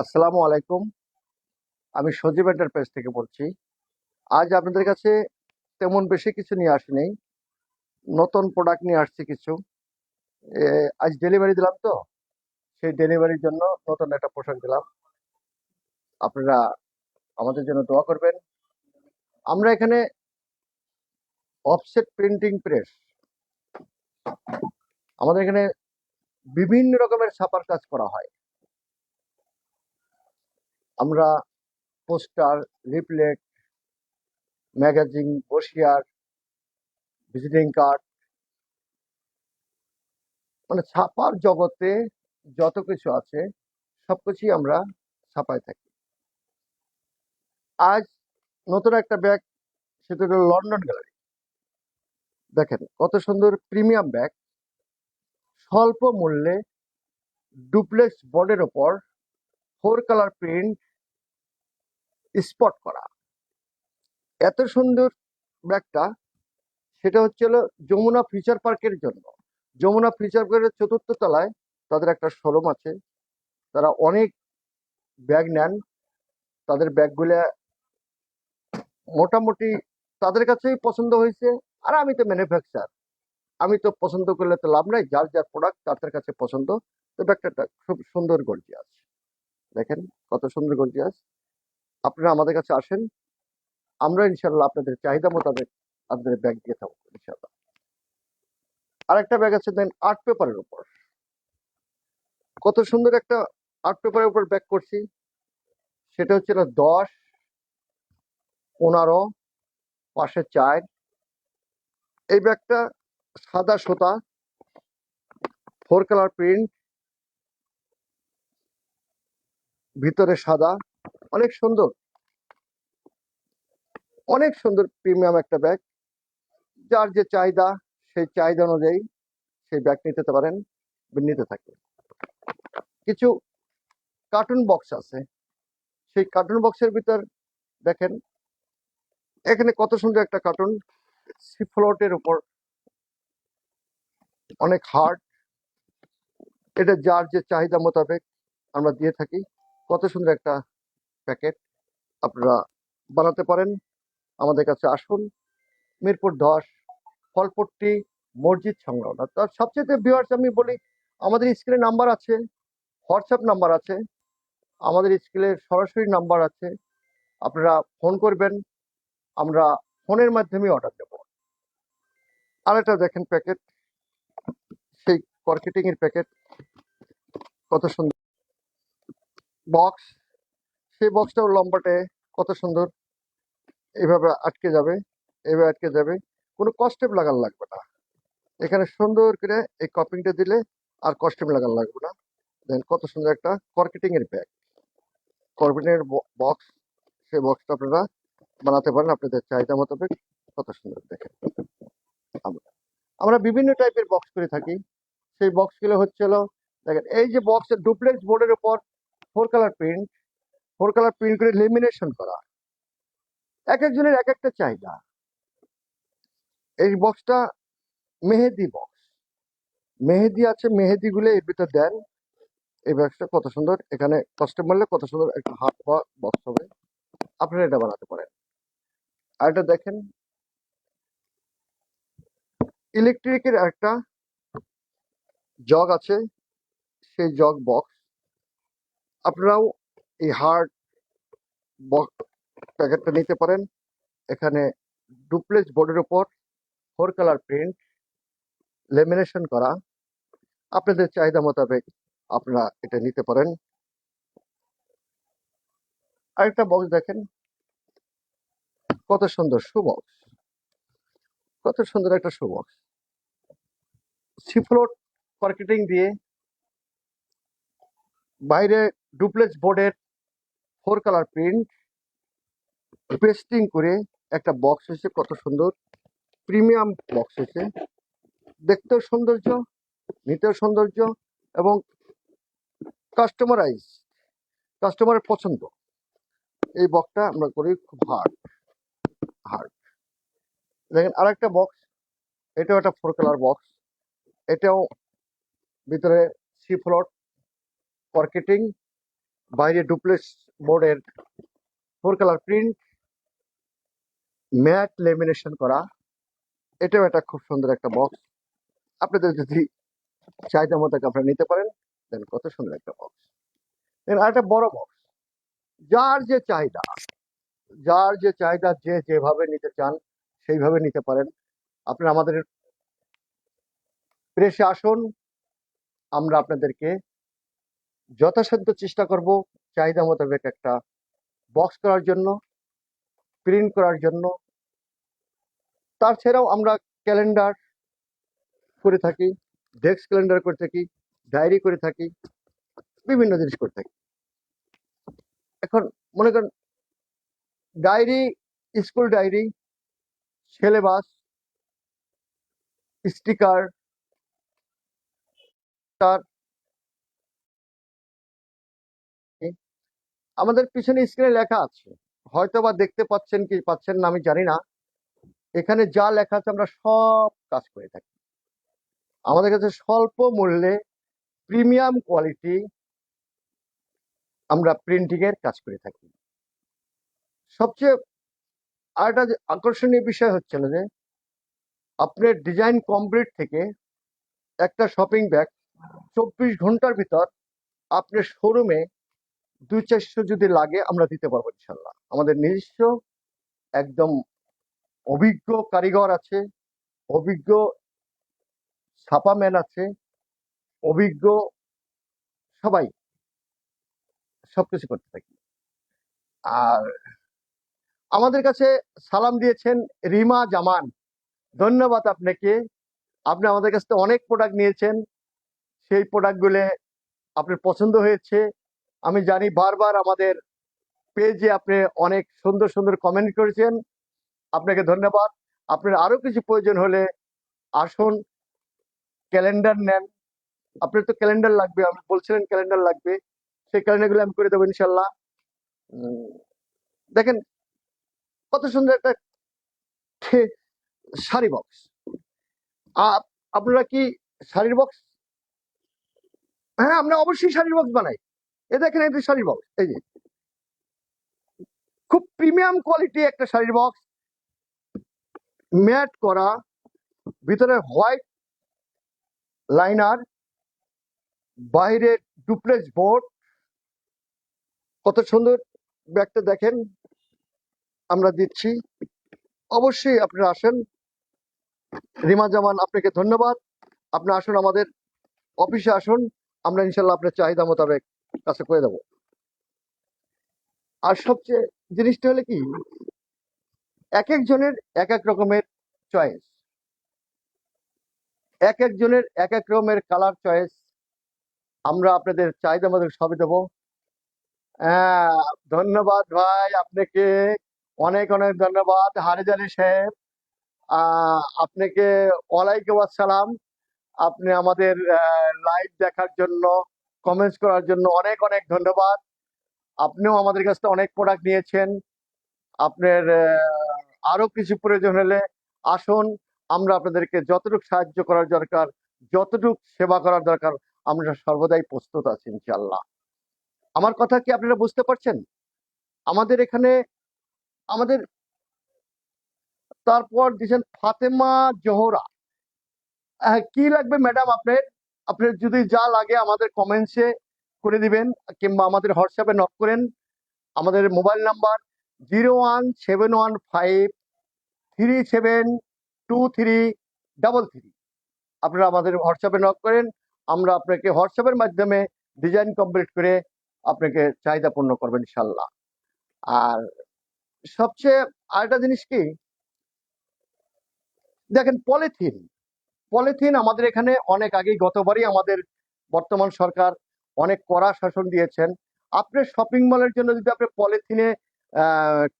আসসালামু আলাইকুম। আমি সজীব এন্টারপ্রাইজ থেকে বলছি। আজ আপনাদের কাছে তেমন বেশি কিছু নিয়ে আসিনি নতুন প্রোডাক্ট নিয়ে আসছি কিছু। আজ ডেলিভারি দিলাম তো। সেই ডেলিভারির জন্য নতুন একটা পোশাক দিলাম। আপনারা আমাদের জন্য দোয়া করবেন। আমরা এখানে অফসেট প্রিন্টিং প্রেস আমাদের এখানে বিভিন্ন রকমের ছাপার কাজ করা হয়। আমরা পোস্টার লিফলেট ম্যাগাজিন, বসিয়ার, ভিজিটিং কার্ড মানে ছাপার জগতে যত কিছু আছে সবকিছুই আমরা ছাপায় থাকি। আজ নতুন একটা ব্যাগ, সেটা হলো লন্ডন গ্যালারি। দেখেন, কত সুন্দর প্রিমিয়াম ব্যাগ। স্বল্প মূল্যে ডুপ্লেক্স বোর্ডের ওপর ফোর কালার প্রিন্ট স্পট করা। এত সুন্দর ব্যাগটা, সেটা হচ্ছে হলো যমুনা ফিচার পার্কের জন্য। যমুনা ফিচার পার্কের চতুর্থ তলায় তাদের একটা শোরুম আছে। তারা অনেক ব্যাগ নেন। তাদের ব্যাগগুলো মোটামুটি তাদের কাছেই পছন্দ হয়েছে। আর আমি তো ম্যানুফ্যাকচার আমি তো পছন্দ করলে তো লাভ নাই। যার যার প্রোডাক্ট তাদের কাছে পছন্দ। তো ব্যাগটা খুব সুন্দর গর্জিয়াস। দেখেন কত সুন্দর গর্জিয়াস। আপনারা আমাদের কাছে আসেন। আমরা ইনশাল্লাহ আপনাদের চাহিদা মোতাবেক আপনাদের ব্যাগ দিয়ে থাকব ইনশাল্লাহ আরেকটা ব্যাগ আছে, দেন আর্ট পেপারের উপর। কত সুন্দর একটা আর্ট পেপারের উপর ব্যাগ করছি। সেটা হচ্ছে না দশ, পনেরো পাশে চার। এই ব্যাগটা সাদা সুতা, ফোর কালার প্রিন্ট, ভিতরে সাদা। অনেক সুন্দর। অনেক সুন্দর প্রিমিয়াম একটা ব্যাগ যার যে চাহিদা, সেই চাহিদা অনুযায়ী সেই ব্যাগ নিতে পারেন, নিতে থাকে কিছু কার্টুন বক্স আছে। সেই কার্টুন বক্সের ভিতর দেখেন, এখানে কত সুন্দর একটা কার্টুন সিফ্লোটের উপর অনেক হার্ড এটা যার যে চাহিদা মোতাবেক আমরা দিয়ে থাকি। কত সুন্দর একটা প্যাকেট আপনারা বানাতে পারেন। আমাদের কাছে আসুন। মিরপুর দশ, ফলপট্টি, মসজিদ সংলগ্ন। তার সবচেয়ে ভিউয়ার্স আমি বলি, আমাদের স্ক্রিনে নাম্বার আছে হোয়াটসঅ্যাপ নাম্বার আছে, আমাদের স্কুলের সরাসরি নাম্বার আছে। আপনারা ফোন করবেন, আমরা ফোনের মাধ্যমে অর্ডার দেব। আরেকটা দেখেন প্যাকেট সেই মার্কেটিং এর প্যাকেট কত সুন্দর। বক্স সেই বক্সটাও লম্বাটে, কত সুন্দর। এইভাবে আটকে যাবে, এইভাবে আটকে যাবে। কোনো কস্টেপ লাগান লাগবে না। এখানে সুন্দর করে এই কপিংটা দিলে আর কস্টেপ লাগান লাগবে না। দেন কত সুন্দর একটা মার্কেটিং এর ব্যাগ মার্কেটিং এর বক্স সেই বক্সটা আপনারা বানাতে পারেন, আপনাদের চাহিদা মোতাবেক কত সুন্দর দেখেন আমরা আমরা বিভিন্ন টাইপের বক্স করে থাকি। সেই বক্সগুলো হচ্ছে হলো, দেখেন, এই যে বক্সের ডুপ্লেক্স বোর্ডের উপর four colour print four colour print করে লেমিনেশন করা। এক একজনের এক একটা চাহিদা। এই বক্সটা মেহেদি বক্স মেহেদি আছে, মেহেদি গুলো এর ভিতর দেন। এই বক্সটা কত সুন্দর, এখানে মারলে কত সুন্দর একটা হাত বা বক্স হবে। আপনারা এটা বানাতে পারেন। আর এটা দেখেন ইলেকট্রিকের একটা জগ আছে, সেই জগ বক্স আপনারাও এই হার্ড প্যাকেটটা নিতে পারেন। এখানে ডুপ্লেক্স বোর্ডের উপর ফোর কালার প্রিন্ট, লেমিনেশন করা। আপনাদের চাহিদা মোতাবেক আপনারা এটা নিতে পারেন। আরেকটা বক্স দেখেন। কত সুন্দর শু বক্স কত সুন্দর একটা শু বক্স সিফ্লোট মার্কেটিং দিয়ে বাইরে ডুপ্লেক্স বোর্ডের ফোর কালার প্রিন্ট পেস্টিং করে একটা বক্স এসে কত সুন্দর। প্রিমিয়াম বক্স এসে দেখতেও সৌন্দর্য, নিতেও সৌন্দর্য এবং কাস্টমারাইজ কাস্টমারের পছন্দ। এই বক্সটা আমরা করি খুব হার্ড হার্ড দেখেন আরেকটা বক্স এটাও একটা ফোর কালার বক্স এটাও ভিতরে সি ফ্লোট মার্কেটিং বাইরে ডুপ্লেক্স বোর্ডের four colour print, matt lamination করা। এটাও একটা খুব সুন্দর একটা বক্স। আপনাদের যদি চাহিদা মতো আপনারা নিতে পারেন, দেন কত সুন্দর একটা বক্স। দেন আরেকটা বড় বক্স। যার যে চাহিদা, যার যে চাহিদা যে যেভাবে নিতে চান, সেইভাবে নিতে পারেন। আপনারা আমাদের প্রেসে আসুন। আমরা আপনাদেরকে যথাসাধ্য চেষ্টা করব। চাহিদা মোতাবেক একটা বক্স করার জন্য প্রিন্ট করার জন্য। তাছাড়াও আমরা ক্যালেন্ডার করে থাকি ডেস্ক ক্যালেন্ডার করে থাকি ডায়েরি করে থাকি, বিভিন্ন জিনিস করে থাকি। এখন মনে করেন diary school diary syllabus sticker তার আমাদের পিছনে স্ক্রিনে লেখা আছে। হয়তো বা দেখতে পাচ্ছেন কি পাচ্ছেন না, আমি জানি না। এখানে যা লেখা আছে আমরা সব কাজ করে থাকি। আমাদের কাছে স্বল্প মূল্যে প্রিমিয়াম কোয়ালিটি আমরা প্রিন্টিং এর কাজ করে থাকি। সবচেয়ে আরেকটা আকর্ষণীয় বিষয় হচ্ছে না যে, আপনার ডিজাইন কমপ্লিট থেকে একটা শপিং ব্যাগ চব্বিশ ঘণ্টার ভিতর আপনার শোরুমে দুই চারশো যদি লাগে, আমরা দিতে পারব ইনশাল্লাহ। আমাদের নিজস্ব একদম অভিজ্ঞ কারিগর আছে, অভিজ্ঞ ছাপাম্যান আছে, অভিজ্ঞ সবাই সবকিছু করতে থাকি। আর আমাদের কাছে সালাম দিয়েছেন রিমা জামান। ধন্যবাদ আপনাকে। আপনি আমাদের কাছ থেকে অনেক প্রোডাক্ট নিয়েছেন। সেই প্রোডাক্টগুলো আপনার পছন্দ হয়েছে। আমি জানি বারবার আমাদের পেজে আপনি অনেক সুন্দর সুন্দর কমেন্ট করেছেন। আপনাকে ধন্যবাদ। আপনার আরও কিছু প্রয়োজন হলে আসুন ক্যালেন্ডার নেন। আপনার তো ক্যালেন্ডার লাগবে, আপনি বলছিলেন ক্যালেন্ডার লাগবে। সেই ক্যালেন্ডারগুলো আমি করে দেবো ইনশাল্লাহ। দেখেন, কত সুন্দর একটা শাড়ি বক্স আপনারা কি শাড়ির বক্স হ্যাঁ আমরা অবশ্যই শাড়ির বক্স বানাই। এ দেখেন এই শাড়ির বক্স এই যে। খুব প্রিমিয়াম কোয়ালিটি একটা শাড়ির বক্স ম্যাট করা, ভিতরে হোয়াইট লাইনার, বাইরে ডুপ্লেক্স বোর্ড। কত সুন্দর ব্যাগটা দেখেন, আমরা দিচ্ছি। অবশ্যই আপনারা আসেন। রিমা জামান, আপনাকে ধন্যবাদ। আপনি আসুন আমাদের অফিসে আসুন, আমরা ইনশাল্লাহ আপনার চাহিদা মোতাবেক কাছে করে দেবো। আর সবচেয়ে জিনিসটা হলে কি, এক একজনের এক এক রকমের চয়েস এক একজনের এক এক রকমের কালার চয়েস আমরা আপনাদের চাহিদা মোতাবেক সবই দেবো। হ্যাঁ ধন্যবাদ ভাই আপনাকে। অনেক অনেক ধন্যবাদ। হারিজালি সাহেব আপনাকে ওয়ালাইকুম আসসালাম। আপনি আমাদের লাইভ দেখার জন্য কমেন্টস করার জন্য অনেক অনেক ধন্যবাদ। আপনিও আমাদের কাছ থেকে অনেক প্রোডাক্ট নিয়েছেন। আপনার আরও কিছু প্রয়োজন হলে আসুন। আমরা আপনাদেরকে যতটুকু সাহায্য করার দরকার, যতটুকু সেবা করার দরকার, আমরা সর্বদাই প্রস্তুত আছি ইনশাল্লাহ আমার কথা কি আপনারা বুঝতে পারছেন? আমাদের এখানে, আমাদের, তারপর দিয়েছেন ফাতেমা জোহরা। কি লাগবে ম্যাডাম আপনার? আপনার যদি যা লাগে আমাদের কমেন্টসে করে দিবেন, কিংবা আমাদের হোয়াটসঅ্যাপে নক করেন। আমাদের mobile number zero one seven one five three seven two three double three আপনারা আমাদের হোয়াটসঅ্যাপে নক করেন, আমরা আপনাকে হোয়াটসঅ্যাপের মাধ্যমে ডিজাইন কমপ্লিট করে আপনাকে চাহিদা পূর্ণ করবেন ইনশাল্লাহ আর সবচেয়ে আরেকটা জিনিস কি? দেখেন পলিথিন পলিথিন আমাদের এখানে অনেক আগেই, গতবারই আমাদের বর্তমান সরকার অনেক কড়া শাসন দিয়েছেন। আপনার শপিং মলের জন্য যদি আপনি পলিথিনে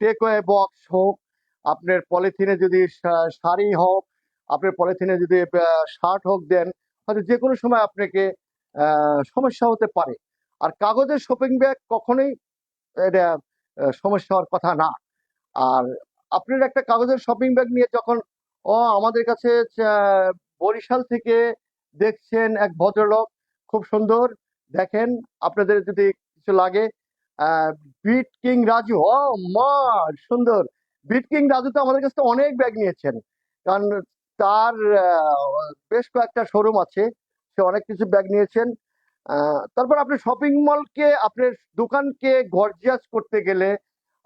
টেকওয়ে বক্স হোক, আপনার পলিথিনে যদি শাড়ি হোক, আপনার পলিথিনে যদি শার্ট হোক দেন, হয়তো যে কোনো সময় আপনাকে সমস্যা হতে পারে। আর কাগজের শপিং ব্যাগ কখনোই এটা সমস্যা হওয়ার কথা না। আর আপনার একটা কাগজের শপিং ব্যাগ নিয়ে যখন, ও, আমাদের কাছে বরিশাল থেকে দেখছেন এক ভদ্রলোক। খুব সুন্দর। দেখেন, আপনাদের যদি কিছু লাগে বিট কিং রাজু, ও মা সুন্দর। বিট কিং রাজু তো আমাদের কাছে অনেক ব্যাগ নিয়েছেন। কারণ তার বেশ কয়েকটা শোরুম আছে। সে অনেক কিছু ব্যাগ নিয়েছেন। তারপর আপনি শপিং মলকে আপনার দোকানকে গর্জিয়াস করতে গেলে,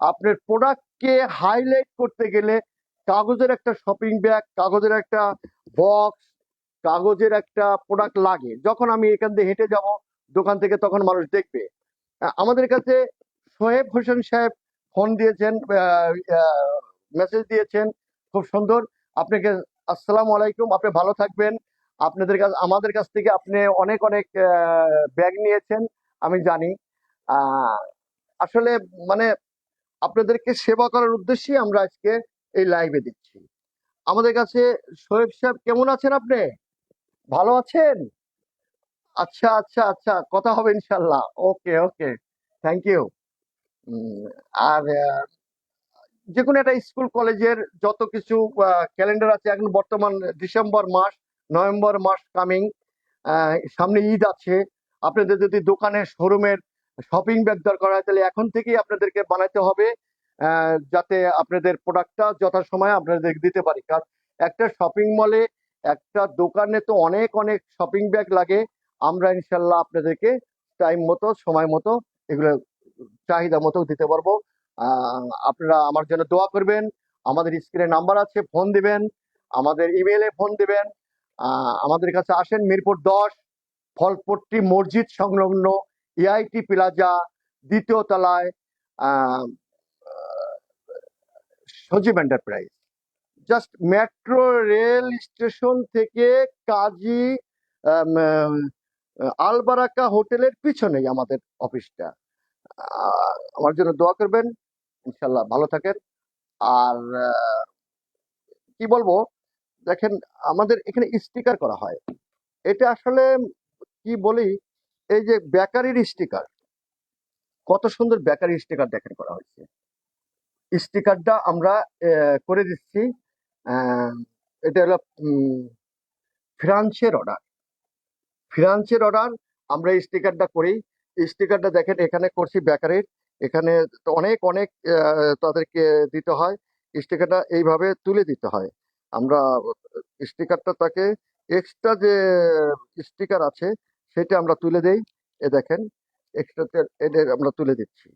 আপনার প্রোডাক্টকে হাইলাইট করতে গেলে কাগজের একটা শপিং ব্যাগ কাগজের একটা বক্স কাগজের একটা প্রোডাক্ট লাগে। যখন আমি এখান দিয়ে হেঁটে যাব, দোকান থেকে তখন মানুষ দেখবে। আমাদের কাছে সোহেব হোসেন সাহেব ফোন দিয়েছেন মেসেজ দিয়েছেন। খুব সুন্দর। আপনাকে আসসালামু আলাইকুম। আপনি ভালো থাকবেন। আপনাদের কাছে, আমাদের কাছ থেকে আপনি অনেক অনেক ব্যাগ নিয়েছেন, আমি জানি। আসলে মানে আপনাদেরকে সেবা করার উদ্দেশ্যেই আমরা আজকে এই লাইভে দিচ্ছি আমাদের কাছে শোয়েব সাহেব, কেমন আছেন আপনি? ভালো আছেন? আচ্ছা আচ্ছা আচ্ছা কথা হবে ইনশাল্লাহ। ওকে ওকে থ্যাংক ইউ আর যে কোনো একটা স্কুল, কলেজের যত কিছু ক্যালেন্ডার আছে, এখন বর্তমান ডিসেম্বর মাস নভেম্বর মাস কামিং সামনে ঈদ আছে। আপনাদের যদি দোকানের শোরুমের শপিং ব্যাগ দরকার হয়, তাহলে এখন থেকেই আপনাদেরকে বানাতে হবে। যাতে আপনাদের প্রোডাক্টটা যথাসময়ে আপনাদের দিতে পারি। কারণ একটা শপিং মলে একটা দোকানে তো অনেক অনেক শপিং ব্যাগ লাগে। আমরা ইনশাল্লাহ আপনাদেরকে টাইম মতো, সময় মতো এগুলো চাহিদা মতো দিতে পারব। আপনারা আমার জন্য দোয়া করবেন। আমাদের স্ক্রিনে নাম্বার আছে ফোন দিবেন। আমাদের ইমেলে ফোন দিবেন। আমাদের কাছে আসেন মিরপুর দশ, ফলপট্টি মসজিদ সংলগ্ন এআইটি প্লাজা দ্বিতীয় তলায়। Sajib enterprise just metro rail station থেকে কাজী আলবারাকা হোটেলের পিছনেই আমাদের অফিসটা। আমার জন্য দোয়া করবেন, ইনশাল্লাহ ভালো থাকেন। আর কি বলব, দেখেন আমাদের এখানে স্টিকার করা হয়। এটা আসলে কি বলি, এই যে বেকারির স্টিকার কত সুন্দর বেকারি স্টিকার দেখেন করা হয়েছে। স্টিকারটা আমরা করে দিচ্ছি। এটা হলো ফ্রান্সের অর্ডার। ফ্রান্সের অর্ডার, আমরা স্টিকারটা করি। স্টিকারটা দেখেন, এখানে করছি বেকারির। এখানে অনেক অনেক তাদেরকে দিতে হয়। স্টিকারটা এইভাবে তুলে দিতে হয়। আমরা স্টিকারটা তাকে এক্সট্রা যে স্টিকার আছে, সেটা আমরা তুলে দেই। এ দেখেন এক্সট্রা আমরা তুলে দিচ্ছি।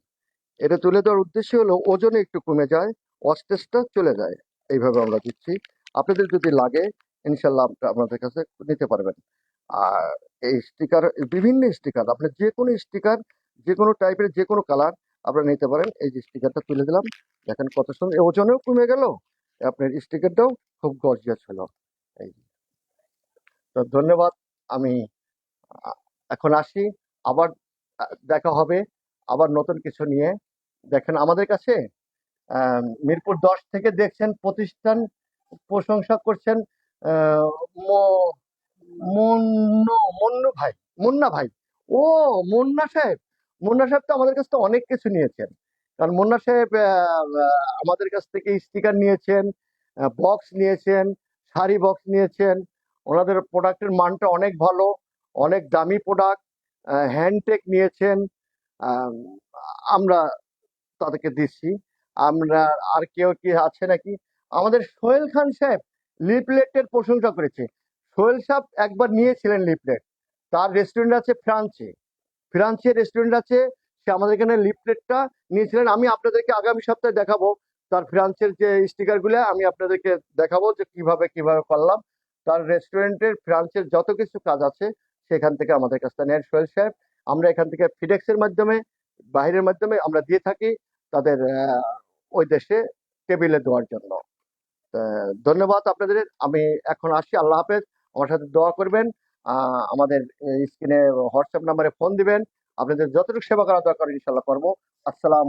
এটা তুলে দেওয়ার উদ্দেশ্য হলো ওজনে একটু কমে যায়, অস্টেজটা চলে যায়। এইভাবে আমরা দিচ্ছি। আপনাদের যদি লাগে ইনশাল্লাহ আপনাদের কাছে নিতে পারবেন। আর এই স্টিকার, বিভিন্ন স্টিকার, আপনি যে কোনো স্টিকার, যে কোনো টাইপের, যে কোনো কালার আপনারা নিতে পারেন। এই যে স্টিকারটা তুলে দিলাম, দেখেন কত সুন্দর। ওজনেও কমে গেল। আপনার স্টিকারটাও খুব গর্জিয়াস হলো। এই তো ধন্যবাদ। আমি এখন আসি। আবার দেখা হবে। আবার নতুন কিছু নিয়ে দেখেন আমাদের কাছে মিরপুর দশ থেকে দেখছেন প্রতিষ্ঠান প্রশংসা করছেন মুন্নু ভাই, মুন্না ভাই। ও, মুন্না সাহেব। মুন্না সাহেব তো আমাদের কাছ থেকে অনেক কিছু নিয়েছেন। কারণ মুন্না সাহেব আমাদের কাছ থেকে স্টিকার নিয়েছেন বক্স নিয়েছেন, শাড়ি বক্স নিয়েছেন। ওনাদের প্রোডাক্টের মানটা অনেক ভালো, অনেক দামি প্রোডাক্ট হ্যান্ডটেক নিয়েছেন। আমরা তাদেরকে দিচ্ছি। আমরা আর কেউ কি আছে নাকি? আমাদের সোহেল খান সাহেব লিপলেটের প্রশংসা করেছে। সোহেল সাহেব একবার নিয়েছিলেন লিপলেট তার রেস্টুরেন্ট আছে ফ্রান্সে। ফ্রান্সে রেস্টুরেন্ট আছে। সে আমাদের এখানে লিফলেটটা নিয়েছিলেন। আমি আপনাদেরকে আগামী সপ্তাহে দেখাবো তার ফ্রান্সের যে স্টিকারগুলো আমি আপনাদেরকে দেখাবো যে কীভাবে কীভাবে করলাম। তার রেস্টুরেন্টের ফ্রান্সের যত কিছু কাজ আছে, সেখান থেকে আমাদের কাছে নেন সোহেল সাহেব। আমরা এখান থেকে ফিডেক্সের মাধ্যমে বাইরের মাধ্যমে আমরা দিয়ে থাকি। তাদের ওই দেশে টেবিলে দেওয়ার জন্য। ধন্যবাদ আপনাদের। আমি এখন আসি। আল্লাহ হাফেজ। আমার সাথে দোয়া করবেন। আমাদের স্ক্রিনে হোয়াটসঅ্যাপ নাম্বারে ফোন দিবেন। আপনাদের যতটুকু সেবা করা দরকার ইনশাল্লাহ করব। আসসালাম